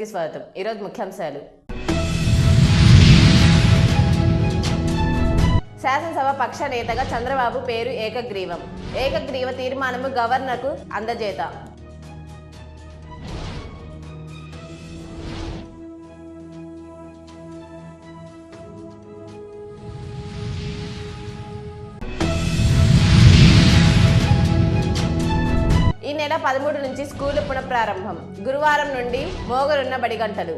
నమస్కారం న్యూస్కి స్వాగతం. ఈరోజు ముఖ్యాంశాలు. శాసనసభ పక్ష నేతగా చంద్రబాబు పేరు ఏకగ్రీవం. ఏకగ్రీవ తీర్మానము గవర్నర్కు అందజేత. పదమూడు నుంచి స్కూలు పునఃప్రారంభం గురువారం నుండి మోగరున్న బడిగంటలు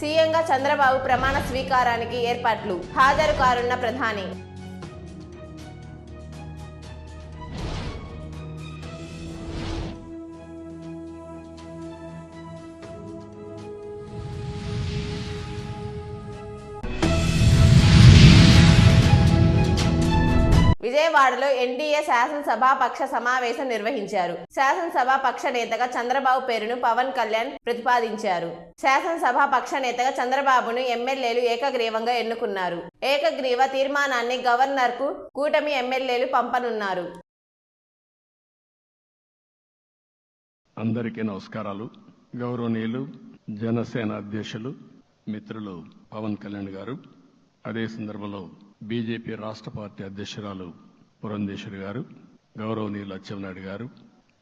సీఎంగా చంద్రబాబు ప్రమాణ స్వీకారానికి ఏర్పాట్లు. హాజరు కారున్న ప్రధాని. విజయవాడలో ఎన్డీఏ శాసనసభ పక్ష సమావేశం నిర్వహించారు. శాసనసభ పక్ష నేతగా చంద్రబాబు పేరును పవన్ కళ్యాణ్ ప్రతిపాదించారు. శాసనసభ పక్ష నేతగా చంద్రబాబును ఎమ్మెల్యేలు ఏకగ్రీవంగా ఎన్నుకున్నారు. ఏకగ్రీవ తీర్మానాన్ని గవర్నర్కు కూటమి ఎమ్మెల్యేలు పంపనున్నారు. అందరికీ నమస్కారాలు. గౌరవనీయులు జనసేన అధ్యక్షులు మిత్రులు పవన్ కళ్యాణ్ గారు. అదే సందర్భంలో బీజేపీ రాష్ట్ర పార్టీ అధ్యక్షురాలు పురంధేశ్వరి గారు గౌరవనీయులు అచ్చెన్నాయుడు గారు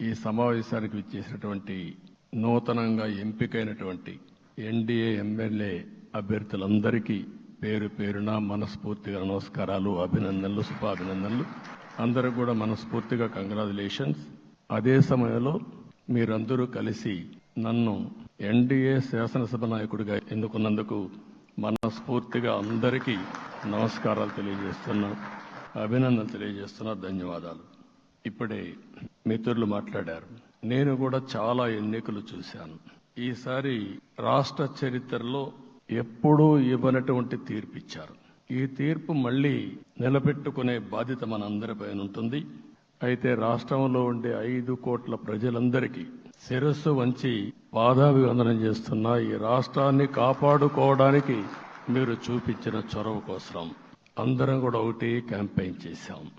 ఈ సమావేశానికి విచ్చేసినటువంటి నూతనంగా ఎంపికైనటువంటి ఎన్డీఏ ఎమ్మెల్యే అభ్యర్థులందరికీ పేరు పేరున మనస్ఫూర్తిగా నమస్కారాలు అభినందనలు శుభాభినందనలు. అందరూ కూడా మనస్ఫూర్తిగా కంగ్రాచులేషన్స్. అదే సమయంలో మీరందరూ కలిసి నన్ను ఎన్డీఏ శాసనసభ నాయకుడిగా ఎన్నుకున్నందుకు మనస్ఫూర్తిగా అందరికీ నమస్కారాలు తెలియజేస్తున్నాను అభినందన తెలియజేస్తున్నా ధన్యవాదాలు. ఇప్పుడే మిత్రులు మాట్లాడారు. నేను కూడా చాలా ఎన్నికలు చూశాను. ఈసారి రాష్ట్ర చరిత్రలో ఎప్పుడూ ఇవ్వనటువంటి తీర్పు ఇచ్చారు ఈ తీర్పు మళ్ళీ నిలబెట్టుకునే బాధ్యత మనందరిపైన ఉంటుంది. అయితే రాష్ట్రంలో ఉండే ఐదు కోట్ల ప్రజలందరికీ శిరస్సు వంచి పాదాభివందనం చేస్తున్న ఈ రాష్ట్రాన్ని కాపాడుకోవడానికి మీరు చూపించిన చొరవ కోసం అందరం కూడా ఒకటే క్యాంపెయిన్ చేశాం.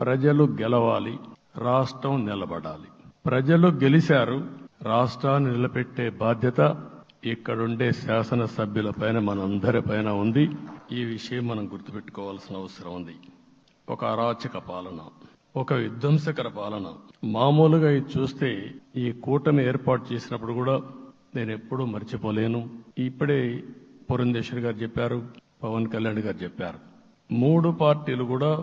ప్రజలు గెలవాలి రాష్ట్రం నిలబడాలి. ప్రజలు గెలిచారు రాష్ట్రాన్ని నిలబెట్టే బాధ్యత ఇక్కడుండే శాసనసభ్యులపైన పైన మనందరి పైన ఉంది. ఈ విషయం మనం గుర్తుపెట్టుకోవాల్సిన అవసరం ఉంది. ఒక అరాచక పాలన ఒక విధ్వంసకర పాలన. మామూలుగా ఇది చూస్తే ఈ కూటమి ఏర్పాటు చేసినప్పుడు కూడా నేను ఎప్పుడూ మర్చిపోలేను. ఇప్పుడే పురంధేశ్వరి గారు చెప్పారు పవన్ కళ్యాణ్ గారు చెప్పారు. మూడు పార్టీలు కూడా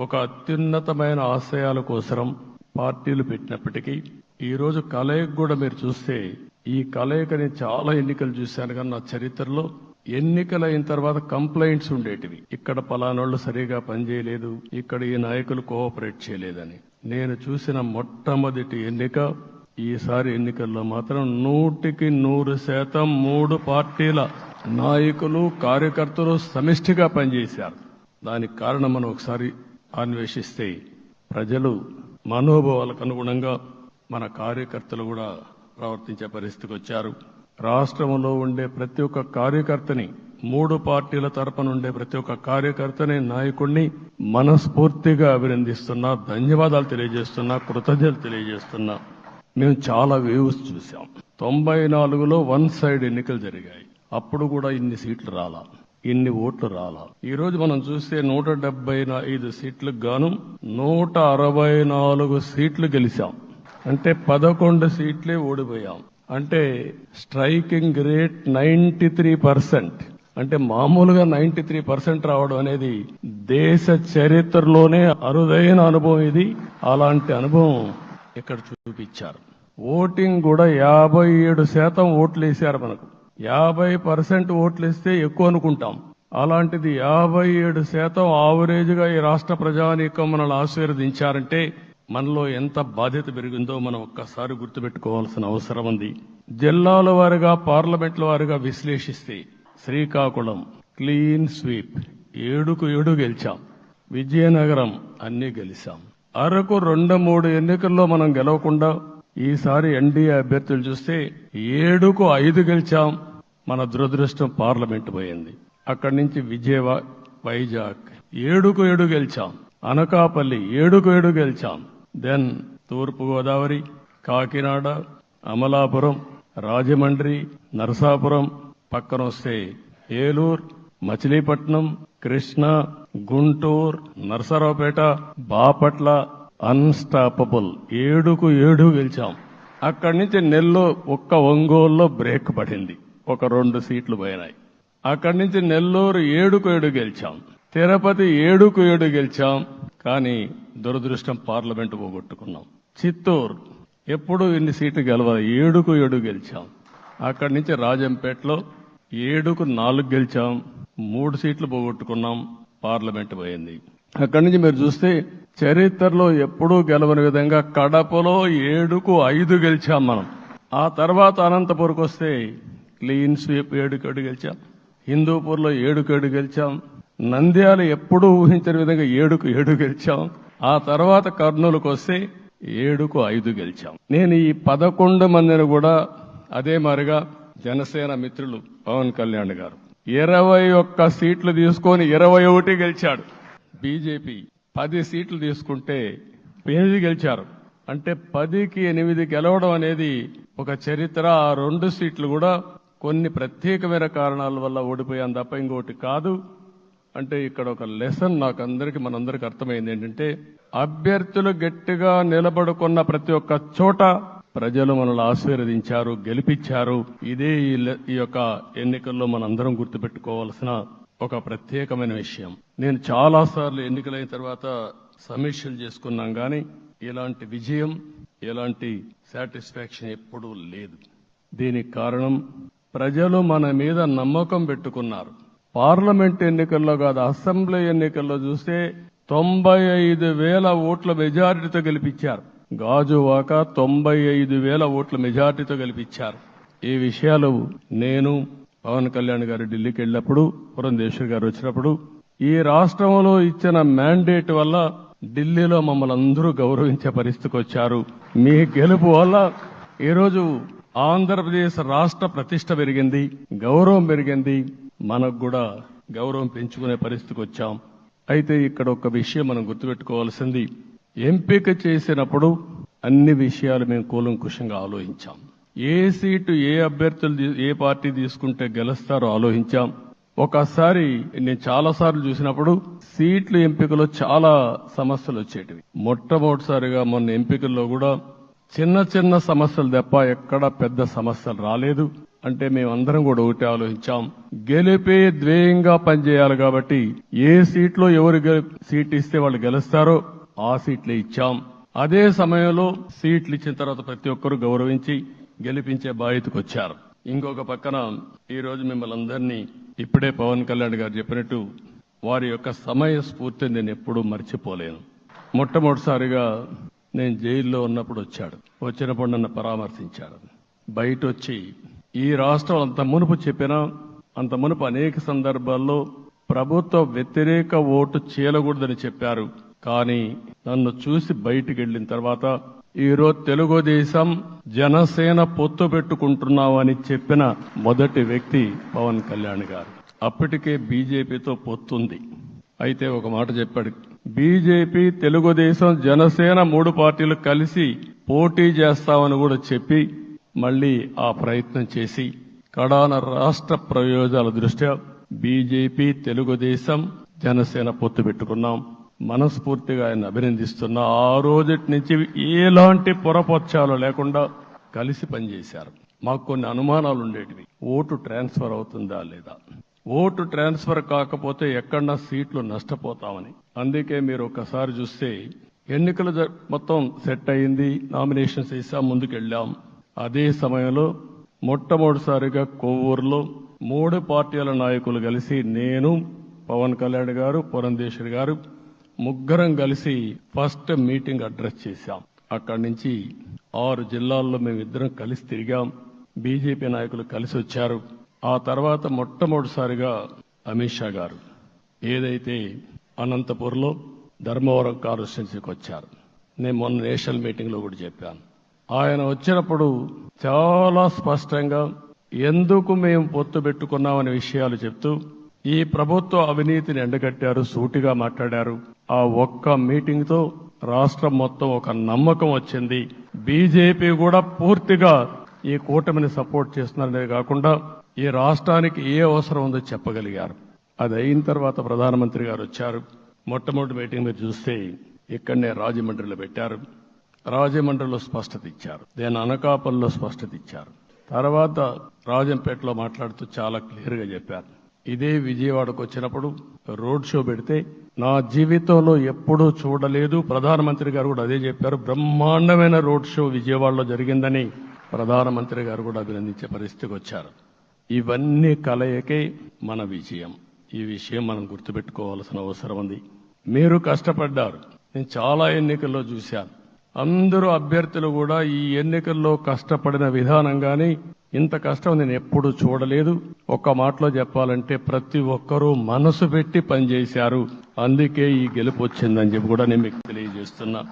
ఒక అత్యున్నతమైన ఆశయాల కోసరం పార్టీలు పెట్టినప్పటికీ ఈరోజు కలయిక కూడా మీరు చూస్తే ఈ కలయికని చాలా ఎన్నికలు చూశాను కానీ నా చరిత్రలో ఎన్నికలు అయిన తర్వాత కంప్లైంట్స్ ఉండేటివి. ఇక్కడ పలానోళ్ళు సరిగా పనిచేయలేదు ఇక్కడ ఈ నాయకులు కోఆపరేట్ చేయలేదని. నేను చూసిన మొట్టమొదటి ఎన్నిక ఈసారి ఎన్నికల్లో మాత్రం నూటికి నూరు శాతం మూడు పార్టీల నాయకులు కార్యకర్తలు సమిష్టిగా పనిచేశారు. దానికి కారణం మనం ఒకసారి అన్వేషిస్తే ప్రజలు మనోభావాలకు అనుగుణంగా మన కార్యకర్తలు కూడా ప్రవర్తించే పరిస్థితికి వచ్చారు. రాష్ట్రంలో ఉండే ప్రతి ఒక్క కార్యకర్తని మూడు పార్టీల తరపున ఉండే ప్రతి ఒక్క కార్యకర్తని నాయకుడిని మనస్ఫూర్తిగా అభినందిస్తున్నా ధన్యవాదాలు తెలియజేస్తున్నా కృతజ్ఞతలు తెలియజేస్తున్నా. మేము చాలా వేవ్స్ చూసాం తొంభై నాలుగులో వన్ సైడ్ ఎన్నికలు జరిగాయి. అప్పుడు కూడా ఇన్ని సీట్లు రాలా. ఇన్ని ఓట్లు రాలా. ఈ రోజు మనం చూస్తే నూట డెబ్బై ఐదు సీట్లకు గాను నూట అరవై నాలుగు సీట్లు గెలిచాం. అంటే పదకొండు సీట్లే ఓడిపోయాం. అంటే striking rate ninety three percent. అంటే మామూలుగా నైన్టీ త్రీ పర్సెంట్ రావడం అనేది దేశ చరిత్రలోనే అరుదైన అనుభవం ఇది. అలాంటి అనుభవం ఇక్కడ చూపించారు. ఓటింగ్ కూడా యాభై ఏడు శాతం ఓట్లు వేశారు మనకు. యాభై పర్సెంట్ ఓట్లు ఇస్తే ఎక్కువ అనుకుంటాం. అలాంటిది యాభై ఏడు శాతం ఆవరేజ్గా ఈ రాష్ట్ర ప్రజానీకం మనల్ని ఆశీర్వదించారంటే మనలో ఎంత బాధ్యత పెరిగిందో మనం ఒక్కసారి గుర్తుపెట్టుకోవాల్సిన అవసరం ఉంది. జిల్లాల వారిగా పార్లమెంట్ల వారిగా విశ్లేషిస్తే శ్రీకాకుళం క్లీన్ స్వీప్. ఏడుకు ఏడు గెలిచాం. విజయనగరం అన్ని గెలిచాం. అరకు రెండు మూడు ఎన్నికల్లో మనం గెలవకుండా ఈసారి ఎన్డీఏ అభ్యర్థులు చూస్తే ఏడుకు ఐదు గెలిచాం. మన దురదృష్టం పార్లమెంట్ పోయింది. అక్కడి నుంచి విజయవాడ వైజాగ్. ఏడుకు ఏడు గెలిచాం. అనకాపల్లి ఏడుకు ఏడు గెలిచాం. దెన్ తూర్పు గోదావరి కాకినాడ అమలాపురం రాజమండ్రి నరసాపురం పక్కన వస్తే ఏలూరు మచిలీపట్నం కృష్ణా గుంటూరు నరసరావుపేట బాపట్ల అన్స్టాపబుల్ ఏడుకు ఏడు గెలిచాం. అక్కడి నుంచి నెల్లో ఒక్క ఒంగోలులో బ్రేక్ పడింది. ఒక రెండు సీట్లు పోయినాయి. అక్కడి నుంచి నెల్లూరు ఏడుకు ఏడు గెలిచాం. తిరుపతి ఏడుకు ఏడు గెలిచాం. కానీ దురదృష్టం పార్లమెంటు పోగొట్టుకున్నాం. చిత్తూరు ఎప్పుడు ఇన్ని సీట్లు గెలవాలి ఏడుకు ఏడు గెలిచాం. అక్కడి నుంచి రాజంపేటలో ఏడుకు నాలుగు గెలిచాం. మూడు సీట్లు పోగొట్టుకున్నాం. పార్లమెంట్ పోయింది. అక్కడి నుంచి మీరు చూస్తే చరిత్రలో ఎప్పుడూ గెలవని విధంగా కడపలో ఏడుకు ఐదు గెలిచాం మనం. ఆ తర్వాత అనంతపురకు వస్తే క్లీన్ స్వీప్ గెలిచాం. హిందూపూర్లో ఏడుకేడు గెలిచాం. నంద్యాల ఎప్పుడూ ఊహించని విధంగా ఏడుకు ఏడు గెలిచాం. ఆ తర్వాత కర్నూలుకు వస్తే ఏడుకు ఐదు గెలిచాం. నేను ఈ పదకొండు మందిని కూడా అదే మారిగా జనసేన మిత్రులు పవన్ కళ్యాణ్ గారు ఇరవై ఒక్క సీట్లు తీసుకొని ఇరవై ఒకటి గెలిచాడు. బీజేపీ పది సీట్లు తీసుకుంటే ఎనిమిది గెలిచారు. అంటే పదికి ఎనిమిది గెలవడం అనేది ఒక చరిత్ర. ఆ రెండు సీట్లు కూడా కొన్ని ప్రత్యేకమైన కారణాల వల్ల ఓడిపోయాను తప్ప ఇంకోటి కాదు. అంటే ఇక్కడ ఒక లెసన్ నాకు అందరికి మనందరికి అర్థమైంది ఏంటంటే అభ్యర్థులు గట్టిగా నిలబడుకున్న ప్రతి ఒక్క చోట ప్రజలు మనల్ని ఆశీర్వదించారు గెలిపించారు. ఇదే ఈ ఈ యొక్క ఎన్నికల్లో మనందరం గుర్తుపెట్టుకోవాల్సిన ఒక ప్రత్యేకమైన విషయం. నేను చాలా సార్లు ఎన్నికలైన తర్వాత సమీక్షలు చేసుకున్నాం కానీ ఇలాంటి విజయం ఇలాంటి సాటిస్ఫాక్షన్ ఎప్పుడూ లేదు. దీనికి కారణం ప్రజలు మన మీద నమ్మకం పెట్టుకున్నారు. పార్లమెంట్ ఎన్నికల్లో కాదు అసెంబ్లీ ఎన్నికల్లో చూస్తే తొంభై ఐదు వేల ఓట్ల మెజారిటీతో గెలిపించారు. గాజువాక తొంభై ఐదు వేల ఓట్ల మెజారిటీతో గెలిపించారు. ఈ విషయాలు నేను పవన్ కళ్యాణ్ గారు ఢిల్లీకి వెళ్ళినప్పుడు పురంధేశ్వర్ గారు వచ్చినప్పుడు ఈ రాష్ట్రంలో ఇచ్చిన మ్యాండేట్ వల్ల ఢిల్లీలో మమ్మల్ని అందరూ గౌరవించే పరిస్థితికి వచ్చారు. మీ గెలుపు వల్ల ఈరోజు ఆంధ్రప్రదేశ్ రాష్ట్ర ప్రతిష్ట పెరిగింది గౌరవం పెరిగింది. మనకు కూడా గౌరవం పెంచుకునే పరిస్థితికి వచ్చాం. అయితే ఇక్కడ ఒక విషయం మనం గుర్తుపెట్టుకోవాల్సింది. ఎంపిక చేసినప్పుడు అన్ని విషయాలు మేము కూలంకుషంగా ఆలోచించాం. ఏ సీటు ఏ అభ్యర్థులు ఏ పార్టీ తీసుకుంటే గెలుస్తారో ఆలోచించాం. ఒకసారి నేను చాలా సార్లు చూసినప్పుడు సీట్లు ఎంపికలో చాలా సమస్యలు వచ్చేటివి. మొట్టమొదటిసారిగా మొన్న ఎంపికల్లో కూడా చిన్న చిన్న సమస్యలు తప్ప ఎక్కడ పెద్ద సమస్యలు రాలేదు. అంటే మేమందరం కూడా ఒకటి ఆలోచించాం. గెలిపే ద్వేయంగా పనిచేయాలి కాబట్టి ఏ సీట్లో ఎవరు సీట్ ఇస్తే వాళ్ళు గెలుస్తారో ఆ సీట్లు ఇచ్చాం. అదే సమయంలో సీట్లు ఇచ్చిన తర్వాత ప్రతి ఒక్కరూ గౌరవించి గెలిపించే బాధ్యతకు వచ్చారు. ఇంకొక పక్కన ఈ రోజు మిమ్మల్ని అందరినీ ఇప్పుడే పవన్ కళ్యాణ్ గారు చెప్పినట్టు వారి యొక్క సమయ స్ఫూర్తిని నేను ఎప్పుడూ మర్చిపోలేను. మొట్టమొదటిసారిగా నేను జైల్లో ఉన్నప్పుడు వచ్చాడు. వచ్చినప్పుడు నన్ను పరామర్శించాడు. బయట వచ్చి ఈ రాష్ట్రం అంత మునుపు చెప్పిన అంత మునుపు అనేక సందర్భాల్లో ప్రభుత్వ వ్యతిరేక ఓటు చేయకూడదని చెప్పారు. కానీ నన్ను చూసి బయటికి వెళ్ళిన తర్వాత ఈరోజు తెలుగుదేశం జనసేన పొత్తు పెట్టుకుంటున్నామని చెప్పిన మొదటి వ్యక్తి పవన్ కళ్యాణ్ గారు. అప్పటికే బీజేపీతో పొత్తుంది. అయితే ఒక మాట చెప్పాడు. బీజేపీ తెలుగుదేశం జనసేన మూడు పార్టీలు కలిసి పోటీ చేస్తామని కూడా చెప్పి మళ్ళీ ఆ ప్రయత్నం చేసి కడాన రాష్ట్ర ప్రయోజనాల దృష్ట్యా బీజేపీ తెలుగుదేశం జనసేన పొత్తు పెట్టుకున్నాం. మనస్ఫూర్తిగా ఆయన అభినందిస్తున్నా. ఆ రోజటి నుంచి ఎలాంటి పొరపక్షాలు లేకుండా కలిసి పనిచేశారు. మాకు కొన్ని అనుమానాలు ఉండేటివి. ఓటు ట్రాన్స్ఫర్ అవుతుందా లేదా? ఓటు ట్రాన్స్ఫర్ కాకపోతే ఎక్కడన్నా సీట్లు నష్టపోతామని. అందుకే మీరు ఒకసారి చూస్తే ఎన్నికలు మొత్తం సెట్ అయింది నామినేషన్స్ వేసాం ముందుకెళ్ళాం. అదే సమయంలో మొట్టమొదటిసారిగా కొవ్వూరులో మూడు పార్టీల నాయకులు కలిసి నేను పవన్ కళ్యాణ్ గారు పురంధేశ్వరి గారు ముగ్గురం కలిసి ఫస్ట్ మీటింగ్ అడ్రస్ చేశాం. అక్కడి నుంచి ఆరు జిల్లాల్లో మేమిద్దరం కలిసి తిరిగాం. బీజేపీ నాయకులు కలిసి వచ్చారు ఆ తర్వాత మొట్టమొదటిసారిగా అమిత్ షా గారు ఏదైతే అనంతపూర్లో ధర్మవరం కాన్స్టిట్యున్సీకి వచ్చారు నేను మొన్న నేషనల్ మీటింగ్లో కూడా చెప్పాను. ఆయన వచ్చినప్పుడు చాలా స్పష్టంగా ఎందుకు మేము పొత్తు పెట్టుకున్నామనే విషయాలు చెప్తూ ఈ ప్రభుత్వ అవినీతిని ఎండగట్టారు సూటిగా మాట్లాడారు. ఆ ఒక్క మీటింగ్తో రాష్ట్రం మొత్తం ఒక నమ్మకం వచ్చింది. బీజేపీ కూడా పూర్తిగా ఈ కూటమిని సపోర్ట్ చేస్తున్నారనే కాకుండా ఈ రాష్ట్రానికి ఏ అవసరం ఉందో చెప్పగలిగారు. అది అయిన తర్వాత ప్రధానమంత్రి గారు వచ్చారు. మొట్టమొదటి మీటింగ్ మీరు చూస్తే ఇక్కడనే రాజమండ్రిలో పెట్టారు. రాజమండ్రిలో స్పష్టత ఇచ్చారు. దేని అనకాపల్లిలో స్పష్టత ఇచ్చారు. తర్వాత రాజంపేటలో మాట్లాడుతూ చాలా క్లియర్గా చెప్పారు. ఇదే విజయవాడకు వచ్చినప్పుడు రోడ్ షో పెడితే నా జీవితంలో ఎప్పుడూ చూడలేదు. ప్రధానమంత్రి గారు కూడా అదే చెప్పారు. బ్రహ్మాండమైన రోడ్ షో విజయవాడలో జరిగిందని ప్రధానమంత్రి గారు కూడా అభినందించే పరిస్థితికి వచ్చారు. ఇవన్నీ కలయికే మన విజయం. ఈ విషయం మనం గుర్తుపెట్టుకోవాల్సిన అవసరం ఉంది. మీరు కష్టపడ్డారు. నేను చాలా ఎన్నికల్లో చూశాను. అందరూ అభ్యర్థులు కూడా ఈ ఎన్నికల్లో కష్టపడిన విధానం గాని ఇంత కష్టం నేను ఎప్పుడు చూడలేదు. ఒక్క మాటలో చెప్పాలంటే ప్రతి ఒక్కరూ మనసు పెట్టి పనిచేశారు. అందుకే ఈ గెలుపు వచ్చిందని చెప్పి కూడా నేను మీకు తెలియజేస్తున్నా.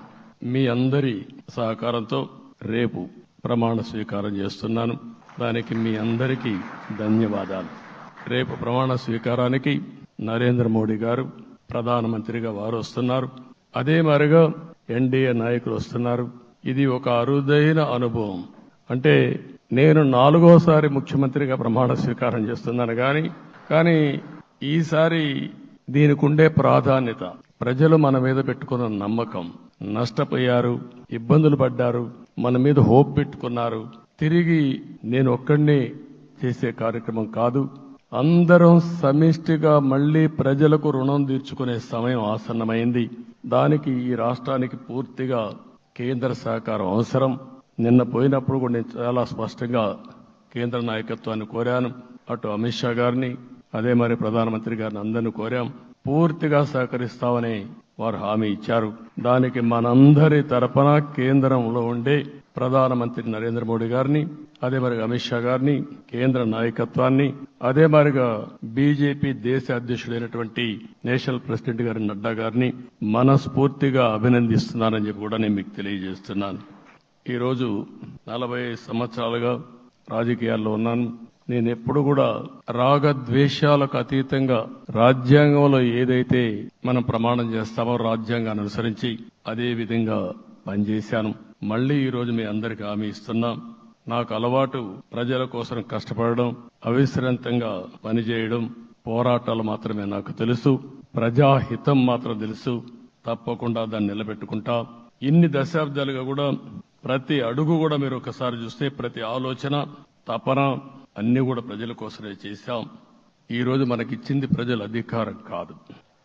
మీ అందరి సహకారంతో రేపు ప్రమాణ స్వీకారం చేస్తున్నాను. దానికి మీ అందరికీ ధన్యవాదాలు. రేపు ప్రమాణ స్వీకారానికి నరేంద్ర మోడీ గారు ప్రధానమంత్రిగా వారు వస్తున్నారు అదే మరిగా ఎన్డీఏ నాయకులు వస్తున్నారు. ఇది ఒక అరుదైన అనుభవం. అంటే నేను నాలుగోసారి ముఖ్యమంత్రిగా ప్రమాణ స్వీకారం చేస్తున్నాను కానీ కానీ ఈసారి దీనికి ఉండే ప్రాధాన్యత. ప్రజలు మన మీద పెట్టుకున్న నమ్మకం. నష్టపోయారు ఇబ్బందులు పడ్డారు మన మీద హోప్ పెట్టుకున్నారు. తిరిగి నేను ఒక్కడినే చేసే కార్యక్రమం కాదు. అందరం సమిష్టిగా మళ్ళీ ప్రజలకు రుణం తీర్చుకునే సమయం ఆసన్నమైంది. దానికి ఈ రాష్ట్రానికి పూర్తిగా కేంద్ర సహకారం అవసరం. నిన్న పోయినప్పుడు కూడా నేను చాలా స్పష్టంగా కేంద్ర నాయకత్వాన్ని కోరాను. అటు అమిత్ షా గారిని అదే మరి ప్రధానమంత్రి గారిని అందరిని కోరాం. పూర్తిగా సహకరిస్తామని వారు హామీ ఇచ్చారు. దానికి మనందరి తరపున కేంద్రంలో ఉండే ప్రధానమంత్రి నరేంద్ర మోడీ గారిని అదే మరిగా అమిత్ షా గారిని కేంద్ర నాయకత్వాన్ని అదే మరిగా బీజేపీ దేశ అధ్యక్షుడైనటువంటి నేషనల్ ప్రెసిడెంట్ గారి నడ్డా గారిని మనస్ఫూర్తిగా అభినందిస్తున్నానని చెప్పి కూడా నేను మీకు తెలియజేస్తున్నాను. ఈరోజు నలభై సంవత్సరాలుగా రాజకీయాల్లో ఉన్నాను. నేను ఎప్పుడు కూడా రాగద్వేషాలకు అతీతంగా రాజ్యాంగంలో ఏదైతే మనం ప్రమాణం చేస్తామో రాజ్యాంగాన్ని అనుసరించి అదే విధంగా పనిచేశాను. మళ్ళీ ఈ రోజు మీ అందరికి హామీ ఇస్తున్నాం. నాకు అలవాటు ప్రజల కోసం కష్టపడడం అవిశ్రాంతంగా పనిచేయడం పోరాటాలు మాత్రమే నాకు తెలుసు. ప్రజాహితం మాత్రం తెలుసు. తప్పకుండా దాన్ని నిలబెట్టుకుంటా. ఇన్ని దశాబ్దాలుగా కూడా ప్రతి అడుగు కూడా మీరు ఒకసారి చూస్తే ప్రతి ఆలోచన తపన అన్ని కూడా ప్రజల కోసమే చేశాం. ఈ రోజు మనకిచ్చింది ప్రజల అధికారం కాదు.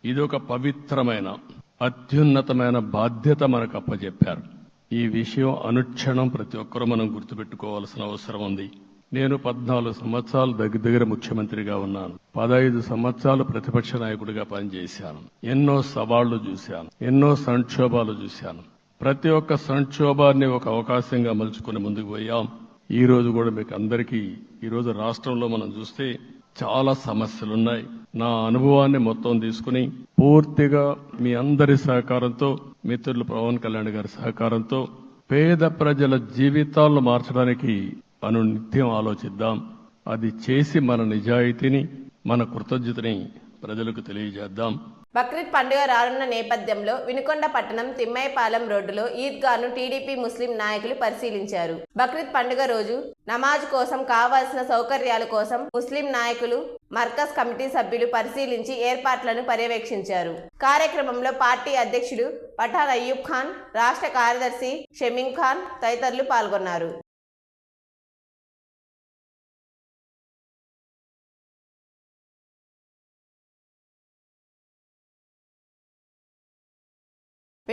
ఇది ఒక పవిత్రమైన అత్యున్నతమైన బాధ్యత మనకు అప్పచెప్పారు ఈ విషయం అనుక్షణం ప్రతి ఒక్కరూ మనం గుర్తుపెట్టుకోవాల్సిన అవసరం ఉంది. నేను పద్నాలుగు సంవత్సరాలు దగ్గర దగ్గర ముఖ్యమంత్రిగా ఉన్నాను. పదహైదు సంవత్సరాలు ప్రతిపక్ష నాయకుడిగా పనిచేశాను. ఎన్నో సవాళ్ళు చూశాను. ఎన్నో సంక్షోభాలు చూశాను. ప్రతి ఒక్క సంక్షోభాన్ని ఒక అవకాశంగా మలుచుకుని ముందుకు పోయాం. ఈ రోజు కూడా మీకు అందరికీ ఈరోజు రాష్ట్రంలో మనం చూస్తే చాలా సమస్యలున్నాయి. నా అనుభవాన్ని మొత్తం తీసుకుని పూర్తిగా మీ అందరి సహకారంతో మిత్రులు పవన్ కళ్యాణ్ గారి సహకారంతో పేద ప్రజల జీవితాలను మార్చడానికి అను నిత్యం ఆలోచిద్దాం. అది చేసి మన నిజాయితీని మన కృతజ్ఞతని ప్రజలకు తెలియజేద్దాం. బక్రీద్ పండుగ రానున్న నేపథ్యంలో వినుకొండ పట్టణం తిమ్మాయిపాలెం రోడ్డులో ఈద్గాను టీడీపీ ముస్లిం నాయకులు పరిశీలించారు. బక్రీద్ పండుగ రోజు నమాజ్ కోసం కావాల్సిన సౌకర్యాల కోసం ముస్లిం నాయకులు మర్కజ్ కమిటీ సభ్యులు పరిశీలించి ఏర్పాట్లను పర్యవేక్షించారు. కార్యక్రమంలో పార్టీ అధ్యక్షుడు పఠాన్ అయ్యూబ్ ఖాన్ రాష్ట్ర కార్యదర్శి షమీం ఖాన్ తదితరులు పాల్గొన్నారు.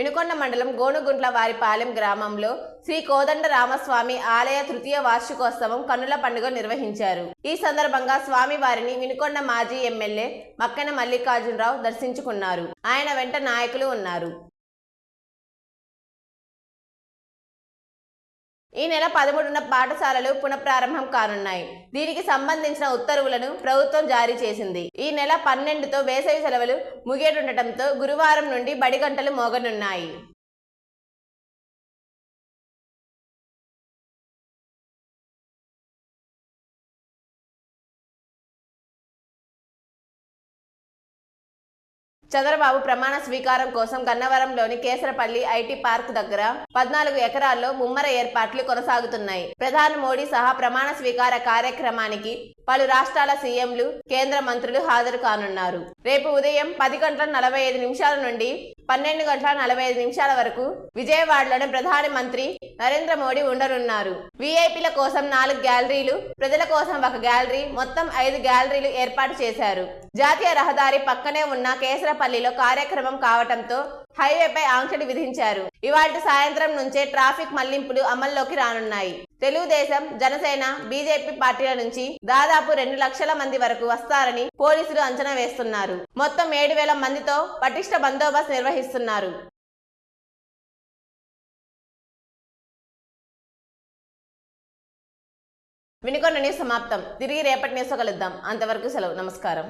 వినుకొండ మండలం గోనుగుంట్ల వారిపాలెం గ్రామంలో శ్రీ కోదండ రామస్వామి ఆలయ తృతీయ వార్షికోత్సవం కన్నుల పండుగ నిర్వహించారు. ఈ సందర్భంగా స్వామి వారిని వినుకొండ మాజీ ఎమ్మెల్యే మక్కన మల్లికార్జునరావు దర్శించుకున్నారు. ఆయన వెంట నాయకులు ఉన్నారు. ఈ నెల పదమూడున పాఠశాలలు పునఃప్రారంభం కానున్నాయి. దీనికి సంబంధించిన ఉత్తర్వులను ప్రభుత్వం జారీ చేసింది. ఈ నెల పన్నెండుతో వేసవి సెలవులు ముగియటుండటంతో గురువారం నుండి బడి గంటలు మోగనున్నాయి. చంద్రబాబు ప్రమాణ స్వీకారం కోసం గన్నవరంలోని కేసరపల్లి ఐటీ పార్క్ దగ్గర పద్నాలుగు ఎకరాల్లో ముమ్మర ఏర్పాట్లు కొనసాగుతున్నాయి. ప్రధాని మోడీ సహా ప్రమాణ స్వీకార కార్యక్రమానికి పలు రాష్ట్రాల సీఎంలు కేంద్ర మంత్రులు హాజరు కానున్నారు. రేపు ఉదయం పది గంటల నలభై ఐదు నిమిషాల నుండి పన్నెండు గంటల నలభై ఐదు నిమిషాల వరకు విజయవాడలోని ప్రధాని మంత్రి నరేంద్ర మోడీ ఉండనున్నారు. వీఐపీల కోసం నాలుగు గ్యాలరీలు ప్రజల కోసం ఒక గ్యాలరీ మొత్తం ఐదు గ్యాలరీలు ఏర్పాటు చేశారు. జాతీయ రహదారి పక్కనే ఉన్న కేసరపల్లిలో కార్యక్రమం కావటంతో హైవేపై ఆంక్షలు విధించారు. ఇవాళ సాయంత్రం నుంచే ట్రాఫిక్ మళ్ళింపులు అమల్లోకి రానున్నాయి. తెలుగుదేశం జనసేన బీజేపీ పార్టీల నుంచి దాదాపు రెండు లక్షల మంది వరకు వస్తారని పోలీసులు అంచనా వేస్తున్నారు. మొత్తం ఏడు వేల మందితో పటిష్ట బందోబస్తు నిర్వహిస్తున్నారు. వినుకొండ న్యూస్ సమాప్తం. తిరిగి రేపటి న్యూస్ కలుద్దాం. అంతవరకు సెలవు. నమస్కారం.